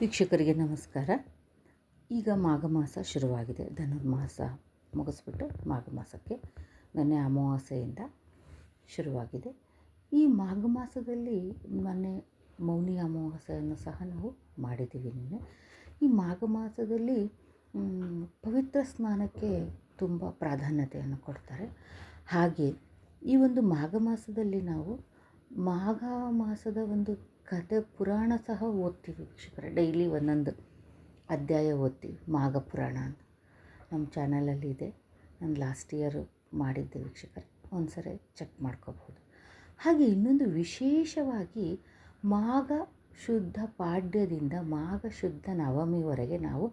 ವೀಕ್ಷಕರಿಗೆ ನಮಸ್ಕಾರ. ಈಗ ಮಾಘ ಮಾಸ ಶುರುವಾಗಿದೆ. ಧನುರ್ಮಾಸ ಮುಗಿಸ್ಬಿಟ್ಟು ಮಾಘ ಮಾಸಕ್ಕೆ ನೆನ್ನೆ ಅಮಾವಾಸ್ಯೆಯಿಂದ ಶುರುವಾಗಿದೆ. ಈ ಮಾಘ ಮಾಸದಲ್ಲಿ ಮೊನ್ನೆ ಮೌನಿ ಅಮಾವಾಸ್ಯೆಯನ್ನು ಸಹ ನಾವು ಮಾಡಿದ್ದೀವಿ ನಿನ್ನೆ. ಈ ಮಾಘ ಮಾಸದಲ್ಲಿ ಪವಿತ್ರ ಸ್ನಾನಕ್ಕೆ ತುಂಬ ಪ್ರಾಧಾನ್ಯತೆಯನ್ನು ಕೊಡ್ತಾರೆ. ಹಾಗೆ ಈ ಒಂದು ಮಾಘ ಮಾಸದಲ್ಲಿ ನಾವು ಮಾಘ ಮಾಸದ ಒಂದು ಕಥೆ, ಪುರಾಣ ಸಹ ಓದ್ತೀವಿ ವೀಕ್ಷಕರೇ. ಡೈಲಿ ಒಂದೊಂದು ಅಧ್ಯಾಯ ಓದ್ತೀವಿ, ಮಾಘ ಪುರಾಣ ಅಂತ. ನಮ್ಮ ಚಾನಲಲ್ಲಿ ಇದೆ. ನಾನು ಲಾಸ್ಟ್ ಇಯರು ಮಾಡಿದ್ದೆ ವೀಕ್ಷಕರೇ. ಒಂದ್ಸರಿ ಚೆಕ್ ಮಾಡ್ಕೋಬಹುದು ಹಾಗೆ ಇನ್ನೊಂದು ವಿಶೇಷವಾಗಿ ಮಾಘ ಶುದ್ಧ ಪಾಡ್ಯದಿಂದ ಮಾಘ ಶುದ್ಧ ನವಮಿವರೆಗೆ ನಾವು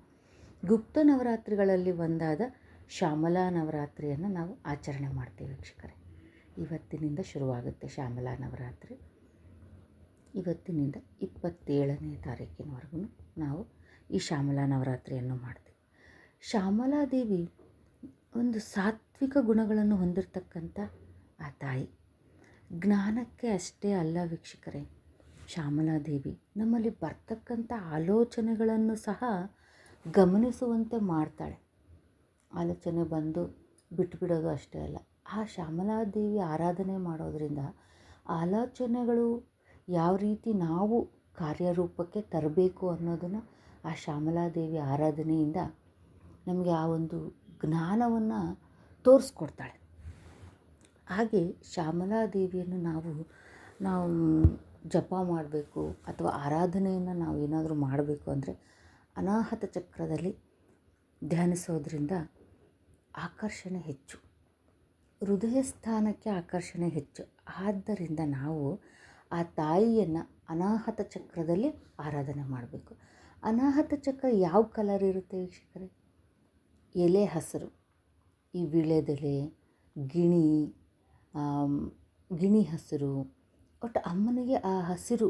ಗುಪ್ತ ನವರಾತ್ರಿಗಳಲ್ಲಿ ಒಂದಾದ ಶ್ಯಾಮಲಾ ನವರಾತ್ರಿಯನ್ನು ನಾವು ಆಚರಣೆ ಮಾಡ್ತೀವಿ ವೀಕ್ಷಕರೇ. ಇವತ್ತಿನಿಂದ ಶುರುವಾಗುತ್ತೆ ಶ್ಯಾಮಲಾ ನವರಾತ್ರಿ. ಇವತ್ತಿನಿಂದ ಇಪ್ಪತ್ತೇಳನೇ ತಾರೀಕಿನವರೆಗೂ ನಾವು ಈ ಶ್ಯಾಮಲಾ ನವರಾತ್ರಿಯನ್ನು ಮಾಡ್ತೀವಿ. ಶ್ಯಾಮಲಾದೇವಿ ಒಂದು ಸಾತ್ವಿಕ ಗುಣಗಳನ್ನು ಹೊಂದಿರತಕ್ಕಂಥ ಆ ತಾಯಿ. ಜ್ಞಾನಕ್ಕೆ ಅಷ್ಟೇ ಅಲ್ಲ ವೀಕ್ಷಕರೇ ಶ್ಯಾಮಲಾದೇವಿ ನಮ್ಮಲ್ಲಿ ಬರ್ತಕ್ಕಂಥ ಆಲೋಚನೆಗಳನ್ನು ಸಹ ಗಮನಿಸುವಂತೆ ಮಾಡ್ತಾಳೆ. ಆಲೋಚನೆ ಬಂದು ಬಿಟ್ಟುಬಿಡೋದು ಅಷ್ಟೇ ಅಲ್ಲ. ಆ ಶ್ಯಾಮಲಾದೇವಿ ಆರಾಧನೆ ಮಾಡೋದರಿಂದ ಆಲೋಚನೆಗಳು ಯಾವ ರೀತಿ ನಾವು ಕಾರ್ಯರೂಪಕ್ಕೆ ತರಬೇಕು ಅನ್ನೋದನ್ನು ಆ ಶ್ಯಾಮಲಾದೇವಿ ಆರಾಧನೆಯಿಂದ ನಮಗೆ ಆ ಒಂದು ಜ್ಞಾನವನ್ನು ತೋರಿಸ್ಕೊಡ್ತಾಳೆ. ಹಾಗೆ ಶ್ಯಾಮಲಾದೇವಿಯನ್ನು ನಾವು ನಾವು ಜಪ ಮಾಡಬೇಕು ಅಥವಾ ಆರಾಧನೆಯನ್ನು ನಾವು ಏನಾದರೂ ಮಾಡಬೇಕು ಅಂದರೆ ಅನಾಹತ ಚಕ್ರದಲ್ಲಿ ಧ್ಯಾನಿಸೋದ್ರಿಂದ ಆಕರ್ಷಣೆ ಹೆಚ್ಚು. ಹೃದಯ ಸ್ಥಾನಕ್ಕೆ ಆಕರ್ಷಣೆ ಹೆಚ್ಚು. ಆದ್ದರಿಂದ ನಾವು ಆ ತಾಯಿಯನ್ನು ಅನಾಹತ ಚಕ್ರದಲ್ಲಿ ಆರಾಧನೆ ಮಾಡಬೇಕು. ಅನಾಹತ ಚಕ್ರ ಯಾವ ಕಲರ್ ಇರುತ್ತೆ ವೀಕ್ಷಕರೇ? ಎಲೆ ಹಸಿರು. ಈ ವಿಳೆದೆಲೆ ಗಿಣಿ ಗಿಣಿ ಹಸಿರು. ಒಟ್ಟು ಅಮ್ಮನಿಗೆ ಆ ಹಸಿರು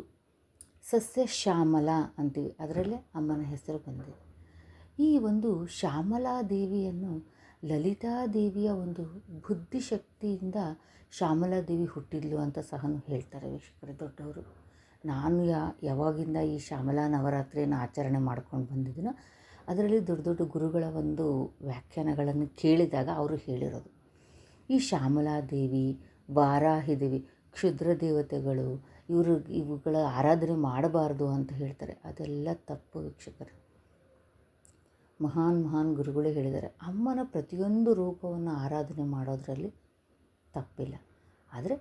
ಸಸ್ಯ ಶ್ಯಾಮಲ ಅಂತೀವಿ. ಅದರಲ್ಲೇ ಅಮ್ಮನ ಹೆಸರು ಬಂದಿದೆ. ಈ ಒಂದು ಶ್ಯಾಮಲಾ ದೇವಿಯನ್ನು ಲಲಿತಾ ದೇವಿಯ ಒಂದು ಬುದ್ಧಿಶಕ್ತಿಯಿಂದ ಶ್ಯಾಮಲಾ ದೇವಿ ಹುಟ್ಟಿದ್ಲು ಅಂತ ಸಹ ಹೇಳ್ತಾರೆ ವೀಕ್ಷಕರೇ, ದೊಡ್ಡವರು. ನಾನು ಯಾ, ಯಾವಾಗಿಂದ ಈ ಶ್ಯಾಮಲಾ ನವರಾತ್ರಿಯನ್ನು ಆಚರಣೆ ಮಾಡ್ಕೊಂಡು ಬಂದಿದ್ದೀನೋ ಅದರಲ್ಲಿ ದೊಡ್ಡ ದೊಡ್ಡ ಗುರುಗಳ ಒಂದು ವ್ಯಾಖ್ಯಾನಗಳನ್ನು ಕೇಳಿದಾಗ ಅವರು ಹೇಳಿರೋದು. ಈ ಶ್ಯಾಮಲಾ ದೇವಿ ವಾರಾಹಿ ದೇವಿ ಕ್ಷುದ್ರ ದೇವತೆಗಳು ಇವರು, ಇವುಗಳ ಆರಾಧನೆ ಮಾಡಬಾರ್ದು ಅಂತ ಹೇಳ್ತಾರೆ. ಅದೆಲ್ಲ ತಪ್ಪು ವೀಕ್ಷಕರೇ. ಮಹಾನ್ ಮಹಾನ್ ಗುರುಗಳು ಹೇಳಿದ್ದಾರೆ. ಅಮ್ಮನ ಪ್ರತಿಯೊಂದು ರೂಪವನ್ನು ಆರಾಧನೆ ಮಾಡೋದರಲ್ಲಿ ತಪ್ಪಿಲ್ಲ. ಆದರೆ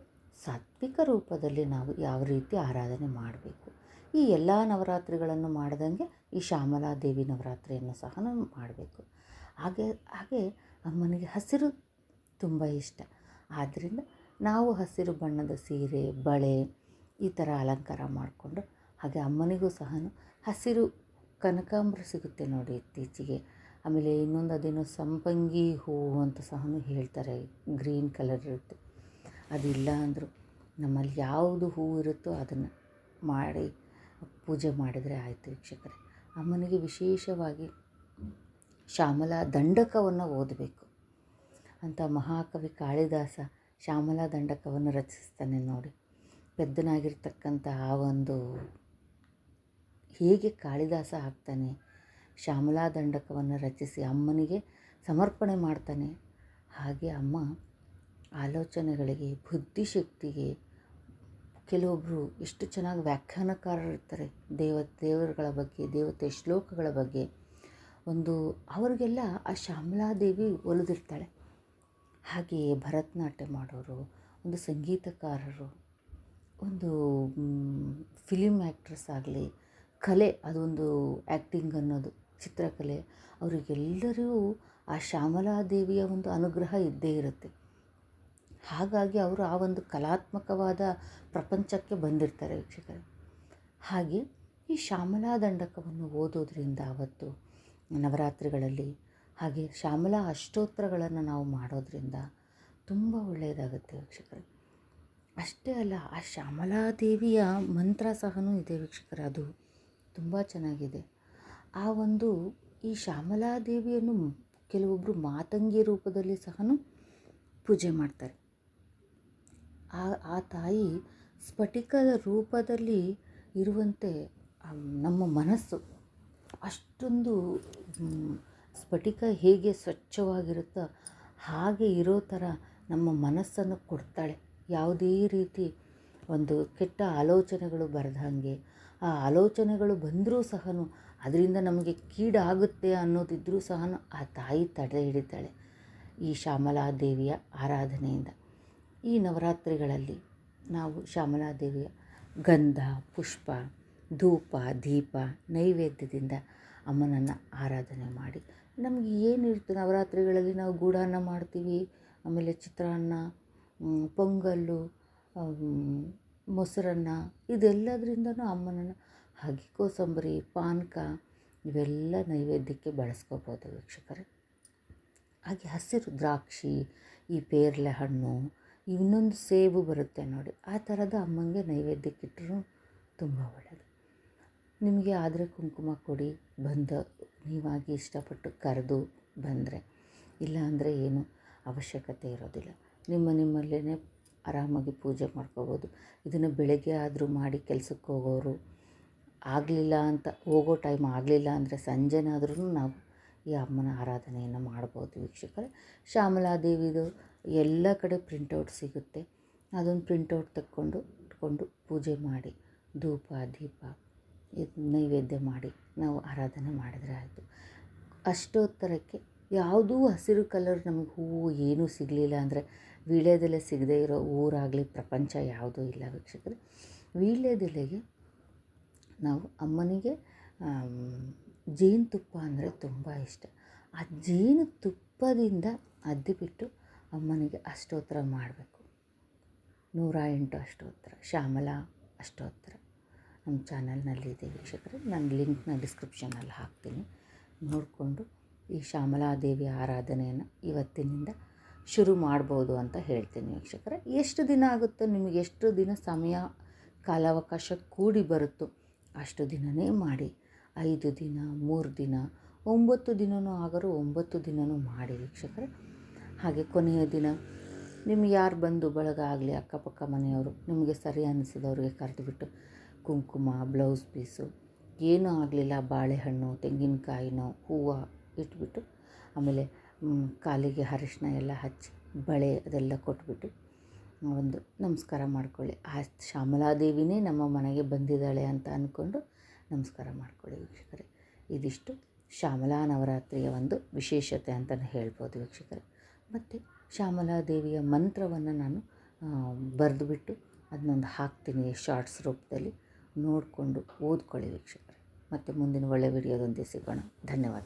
ಸಾತ್ವಿಕ ರೂಪದಲ್ಲಿ ನಾವು ಯಾವ ರೀತಿ ಆರಾಧನೆ ಮಾಡಬೇಕು? ಈ ಎಲ್ಲ ನವರಾತ್ರಿಗಳನ್ನು ಮಾಡಿದಂಗೆ ಈ ಶ್ಯಾಮಲಾದೇವಿ ನವರಾತ್ರಿಯನ್ನು ಸಹ ನಾವು ಮಾಡಬೇಕು. ಹಾಗೆ ಹಾಗೆ ಅಮ್ಮನಿಗೆ ಹಸಿರು ತುಂಬ ಇಷ್ಟ. ಆದ್ದರಿಂದ ನಾವು ಹಸಿರು ಬಣ್ಣದ ಸೀರೆ, ಬಳೆ ಈ ಥರ ಅಲಂಕಾರ ಮಾಡಿಕೊಂಡು ಹಾಗೆ ಅಮ್ಮನಿಗೂ ಸಹ ಹಸಿರು ಕನಕಾಂಬರ ಸಿಗುತ್ತೆ ನೋಡಿ ಇತ್ತೀಚೆಗೆ. ಆಮೇಲೆ ಇನ್ನೊಂದು ಅದೇನೋ ಸಂಪಂಗಿ ಹೂವು ಅಂತ ಸಹ ಹೇಳ್ತಾರೆ, ಗ್ರೀನ್ ಕಲರ್ ಇರುತ್ತೆ. ಅದಿಲ್ಲ ಅಂದರು ನಮ್ಮಲ್ಲಿ ಯಾವುದು ಹೂವು ಇರುತ್ತೋ ಅದನ್ನು ಮಾಡಿ ಪೂಜೆ ಮಾಡಿದರೆ ಆಯಿತು ವೀಕ್ಷಕರೇ. ಅಮ್ಮನಿಗೆ ವಿಶೇಷವಾಗಿ ಶ್ಯಾಮಲಾ ದಂಡಕವನ್ನು ಓದಬೇಕು. ಅಂತ ಮಹಾಕವಿ ಕಾಳಿದಾಸ ಶ್ಯಾಮಲಾ ದಂಡಕವನ್ನು ರಚಿಸ್ತಾನೆ ನೋಡಿ. ಪೆದ್ದನಾಗಿರ್ತಕ್ಕಂಥ ಆ ಒಂದು ಹೇಗೆ ಕಾಳಿದಾಸ ಆಗ್ತಾನೆ ಶ್ಯಾಮಲಾ ದಂಡಕವನ್ನು ರಚಿಸಿ ಅಮ್ಮನಿಗೆ ಸಮರ್ಪಣೆ ಮಾಡ್ತಾನೆ. ಹಾಗೆ ಅಮ್ಮ ಆಲೋಚನೆಗಳಿಗೆ, ಬುದ್ಧಿಶಕ್ತಿಗೆ ಕೆಲವೊಬ್ಬರು ಎಷ್ಟು ಚೆನ್ನಾಗಿ ವ್ಯಾಖ್ಯಾನಕಾರರು ಇರ್ತಾರೆ ದೇವ, ದೇವರುಗಳ ಬಗ್ಗೆ, ದೇವತೆ ಶ್ಲೋಕಗಳ ಬಗ್ಗೆ. ಒಂದು ಅವರಿಗೆಲ್ಲ ಆ ಶ್ಯಾಮಲಾದೇವಿ ಒಲಿದಿರ್ತಾಳೆ. ಹಾಗೆಯೇ ಭರತನಾಟ್ಯ ಮಾಡೋರು, ಒಂದು ಸಂಗೀತಕಾರರು, ಒಂದು ಫಿಲಿಮ್ ಆ್ಯಕ್ಟ್ರೆಸ್ ಆಗಲಿ ಕಲೆ, ಅದೊಂದು ಆ್ಯಕ್ಟಿಂಗ್ ಅನ್ನೋದು, ಚಿತ್ರಕಲೆ. ಅವರಿಗೆಲ್ಲರಿಗೂ ಆ ಶ್ಯಾಮಲಾದೇವಿಯ ಒಂದು ಅನುಗ್ರಹ ಇದ್ದೇ ಇರುತ್ತೆ. ಹಾಗಾಗಿ ಅವರು ಆ ಒಂದು ಕಲಾತ್ಮಕವಾದ ಪ್ರಪಂಚಕ್ಕೆ ಬಂದಿರ್ತಾರೆ ವೀಕ್ಷಕರೇ. ಹಾಗೆ ಈ ಶ್ಯಾಮಲಾ ದಂಡಕವನ್ನು ಓದೋದ್ರಿಂದ ಅವತ್ತು, ನವರಾತ್ರಿಗಳಲ್ಲಿ, ಹಾಗೆ ಶ್ಯಾಮಲಾ ಅಷ್ಟೋತ್ತರಗಳನ್ನು ನಾವು ಮಾಡೋದ್ರಿಂದ ತುಂಬ ಒಳ್ಳೆಯದಾಗುತ್ತೆ ವೀಕ್ಷಕರೇ. ಅಷ್ಟೇ ಅಲ್ಲ, ಆ ಶ್ಯಾಮಲಾದೇವಿಯ ಮಂತ್ರ ಸಹನೂ ಇದೆ ವೀಕ್ಷಕರೇ, ಅದು ತುಂಬ ಚೆನ್ನಾಗಿದೆ. ಆ ಒಂದು ಈ ಶ್ಯಾಮಲಾದೇವಿಯನ್ನು ಕೆಲವೊಬ್ಬರು ಮಾತಂಗಿ ರೂಪದಲ್ಲಿ ಸಹ ಪೂಜೆ ಮಾಡ್ತಾರೆ. ಆ ಆ ತಾಯಿ ಸ್ಫಟಿಕದ ರೂಪದಲ್ಲಿ ಇರುವಂತೆ ನಮ್ಮ ಮನಸ್ಸು ಅಷ್ಟೊಂದು ಸ್ಫಟಿಕ ಹೇಗೆ ಸ್ವಚ್ಛವಾಗಿರುತ್ತೋ ಹಾಗೆ ಇರೋ ಥರ ನಮ್ಮ ಮನಸ್ಸನ್ನು ಕೊಡ್ತಾಳೆ. ಯಾವುದೇ ರೀತಿ ಒಂದು ಕೆಟ್ಟ ಆಲೋಚನೆಗಳು ಬರದ ಹಾಗೆ ಆ ಆಲೋಚನೆಗಳು ಬಂದರೂ ಸಹ ಅದರಿಂದ ನಮಗೆ ಕೀಡಾಗುತ್ತೆ ಅನ್ನೋದಿದ್ದರೂ ಸಹ ಆ ತಾಯಿ ತಡೆ ಹಿಡಿತಾಳೆ ಈ ಶ್ಯಾಮಲಾದೇವಿಯ ಆರಾಧನೆಯಿಂದ. ಈ ನವರಾತ್ರಿಗಳಲ್ಲಿ ನಾವು ಶ್ಯಾಮಲಾದೇವಿಯ ಗಂಧ, ಪುಷ್ಪ, ಧೂಪ, ದೀಪ ನೈವೇದ್ಯದಿಂದ ಅಮ್ಮನನ್ನು ಆರಾಧನೆ ಮಾಡಿ ನಮಗೆ ಏನಿರುತ್ತೆ ನವರಾತ್ರಿಗಳಲ್ಲಿ ನಾವು ಗೂಢಾನ್ನ ಮಾಡ್ತೀವಿ, ಆಮೇಲೆ ಚಿತ್ರಾನ್ನ ಪೊಂಗಲ್ಲು ಮೊಸರನ್ನ, ಇದೆಲ್ಲದರಿಂದನೂ ಅಮ್ಮನನ್ನು ಹಾಗೆ ಕೋಸಂಬರಿ, ಪಾನಕ ಇವೆಲ್ಲ ನೈವೇದ್ಯಕ್ಕೆ ಬಳಸ್ಕೋಬೋದು ವೀಕ್ಷಕರೇ. ಹಾಗೆ ಹಸಿರು ದ್ರಾಕ್ಷಿ, ಈ ಪೇರಲೆ ಹಣ್ಣು, ಇನ್ನೊಂದು ಸೇಬು ಬರುತ್ತೆ ನೋಡಿ. ಆ ಥರದ ಅಮ್ಮನಿಗೆ ನೈವೇದ್ಯಕ್ಕಿಟ್ಟರೂ ತುಂಬ ಒಳ್ಳೆಯದು ನಿಮಗೆ ಆದರೆ ಕುಂಕುಮ ಕೊಡಿ, ಬಂದ ನೀವಾಗಿ ಇಷ್ಟಪಟ್ಟು ಕರೆದು ಬಂದರೆ. ಇಲ್ಲ ಅಂದರೆ ಏನು ಅವಶ್ಯಕತೆ ಇರೋದಿಲ್ಲ. ನಿಮ್ಮ ನಿಮ್ಮಲ್ಲೇ ಆರಾಮಾಗಿ ಪೂಜೆ ಮಾಡ್ಕೋಬೋದು. ಇದನ್ನು ಬೆಳಗ್ಗೆ ಆದರೂ ಮಾಡಿ ಕೆಲಸಕ್ಕೆ ಹೋಗೋರು ಆಗಲಿಲ್ಲ ಅಂತ, ಹೋಗೋ ಟೈಮ್ ಆಗಲಿಲ್ಲ ಅಂದರೆ ಸಂಜೆನಾದ್ರೂ ನಾವು ಈ ಅಮ್ಮನ ಆರಾಧನೆಯನ್ನು ಮಾಡ್ಬೋದು ವೀಕ್ಷಕರೇ. ಶ್ಯಾಮಲಾದೇವಿದು ಎಲ್ಲ ಕಡೆ ಪ್ರಿಂಟೌಟ್ ಸಿಗುತ್ತೆ. ಅದೊಂದು ಪ್ರಿಂಟೌಟ್ ತಕ್ಕೊಂಡು, ಇಟ್ಕೊಂಡು ಪೂಜೆ ಮಾಡಿ, ಧೂಪ, ದೀಪ ನೈವೇದ್ಯ ಮಾಡಿ ನಾವು ಆರಾಧನೆ ಮಾಡಿದರೆ ಆಯಿತು. ಅಷ್ಟೋತ್ತರಕ್ಕೆ ಯಾವುದೂ ಹಸಿರು ಕಲರ್ ನಮಗೆ ಹೂವು ಏನೂ ಸಿಗಲಿಲ್ಲ ಅಂದರೆ ವೀಳ್ಯದೆಲೆ ಸಿಗದೇ ಇರೋ ಊರಾಗಲಿ ಪ್ರಪಂಚ ಯಾವುದೂ ಇಲ್ಲ ವೀಕ್ಷಕರೇ. ವೀಳ್ಯದೆಲೆಗೆ ನಾವು ಅಮ್ಮನಿಗೆ ಜೇನುತುಪ್ಪ ಅಂದರೆ ತುಂಬ ಇಷ್ಟ. ಆ ಜೇನುತುಪ್ಪದಿಂದ ಅದ್ದಿಬಿಟ್ಟು ಅಮ್ಮನಿಗೆ ಅಷ್ಟೋತ್ತರ ಮಾಡಬೇಕು. ನೂರ ಎಂಟು ಅಷ್ಟೋತ್ತರ ಶ್ಯಾಮಲ ಅಷ್ಟೋತ್ತರ ನಮ್ಮ ಚಾನಲ್ನಲ್ಲಿ ಇದೆ ವೀಕ್ಷಕರೇ, ನಾನು ಲಿಂಕ್ನ ಡಿಸ್ಕ್ರಿಪ್ಷನಲ್ಲಿ ಹಾಕ್ತೀನಿ. ನೋಡಿಕೊಂಡು ಈ ಶ್ಯಾಮಲಾದೇವಿ ಆರಾಧನೆಯನ್ನು ಇವತ್ತಿನಿಂದ ಶುರು ಮಾಡ್ಬೋದು ಅಂತ ಹೇಳ್ತೀನಿ ವೀಕ್ಷಕರೇ. ಎಷ್ಟು ದಿನ ಆಗುತ್ತೋ? ನಿಮಗೆ ಎಷ್ಟು ದಿನ ಸಮಯ, ಕಾಲಾವಕಾಶ ಕೂಡಿ ಬರುತ್ತೋ ಅಷ್ಟು ದಿನವೇ ಮಾಡಿ. ಐದು ದಿನ, ಮೂರು ದಿನ, ಒಂಬತ್ತು ದಿನವೂ ಆದರೂ ಒಂಬತ್ತು ದಿನವೂ ಮಾಡಿ ವೀಕ್ಷಕರೇ. ಹಾಗೆ ಕೊನೆಯ ದಿನ ನಿಮ್ಗೆ ಯಾರು ಬಂದು ಬಳಗ ಆಗಲಿ, ಅಕ್ಕಪಕ್ಕ ಮನೆಯವರು, ನಿಮಗೆ ಸರಿ ಅನ್ನಿಸಿದವ್ರಿಗೆ ಕರೆದುಬಿಟ್ಟು ಕುಂಕುಮ, ಬ್ಲೌಸ್ ಪೀಸು, ಏನೂ ಆಗಲಿಲ್ಲ, ಬಾಳೆಹಣ್ಣು, ತೆಂಗಿನಕಾಯಿನೋ, ಹೂವು ಇಟ್ಬಿಟ್ಟು ಆಮೇಲೆ ಕಾಲಿಗೆ ಅರಿಶಿನ ಎಲ್ಲ ಹಚ್ಚಿ ಬಳೆ ಅದೆಲ್ಲ ಕೊಟ್ಬಿಟ್ಟು ಒಂದು ನಮಸ್ಕಾರ ಮಾಡ್ಕೊಳ್ಳಿ. ಆ ಶ್ಯಾಮಲಾದೇವಿನೇ ನಮ್ಮ ಮನೆಗೆ ಬಂದಿದ್ದಾಳೆ ಅಂತ ಅಂದ್ಕೊಂಡು ನಮಸ್ಕಾರ ಮಾಡ್ಕೊಳ್ಳಿ ವೀಕ್ಷಕರೇ. ಇದಿಷ್ಟು ಶ್ಯಾಮಲಾ ನವರಾತ್ರಿಯ ಒಂದು ವಿಶೇಷತೆ ಅಂತಲೇ ಹೇಳ್ಬೋದು ವೀಕ್ಷಕರೇ. ಮತ್ತು ಶ್ಯಾಮಲಾದೇವಿಯ ಮಂತ್ರವನ್ನು ನಾನು ಬರೆದುಬಿಟ್ಟು ಅದನ್ನೊಂದು ಹಾಕ್ತೀನಿ ಶಾರ್ಟ್ಸ್ ರೂಪದಲ್ಲಿ. ನೋಡಿಕೊಂಡು ಓದ್ಕೊಳ್ಳಿ ವೀಕ್ಷಕರೇ. ಮತ್ತು ಮುಂದಿನ ಒಳ್ಳೆಯ ವಿಡಿಯೋದೊಂದಿಗೆ ಸಿಗೋಣ. ಧನ್ಯವಾದ.